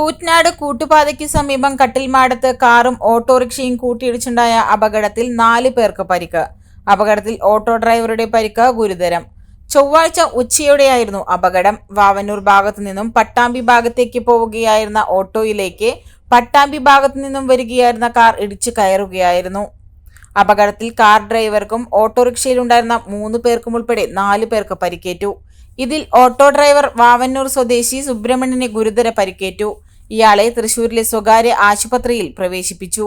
കൂറ്റനാട് കൂട്ടുപാതയ്ക്ക് സമീപം കട്ടിൽമാടത്ത് കാറും ഓട്ടോറിക്ഷയും കൂട്ടിയിടിച്ചുണ്ടായ അപകടത്തിൽ നാല് പേർക്ക് പരിക്ക്. അപകടത്തിൽ ഓട്ടോ ഡ്രൈവറുടെ പരിക്ക് ഗുരുതരം. ചൊവ്വാഴ്ച ഉച്ചയോടെയായിരുന്നു അപകടം. വാവന്നൂർ ഭാഗത്തു നിന്നും പട്ടാമ്പി ഭാഗത്തേക്ക് പോവുകയായിരുന്ന ഓട്ടോയിലേക്ക് പട്ടാമ്പി ഭാഗത്തു നിന്നും വരികയായിരുന്ന കാർ ഇടിച്ചു കയറുകയായിരുന്നു. അപകടത്തിൽ കാർ ഡ്രൈവർക്കും ഓട്ടോറിക്ഷയിലുണ്ടായിരുന്ന മൂന്ന് പേർക്കും ഉൾപ്പെടെ നാല് പേർക്ക് പരിക്കേറ്റു. ഇതിൽ ഓട്ടോ ഡ്രൈവർ വാവന്നൂർ സ്വദേശി സുബ്രഹ്മണ്യന് ഗുരുതര പരിക്കേറ്റു. ഇയാളെ തൃശൂരിലെ സ്വകാര്യ ആശുപത്രിയിൽ പ്രവേശിപ്പിച്ചു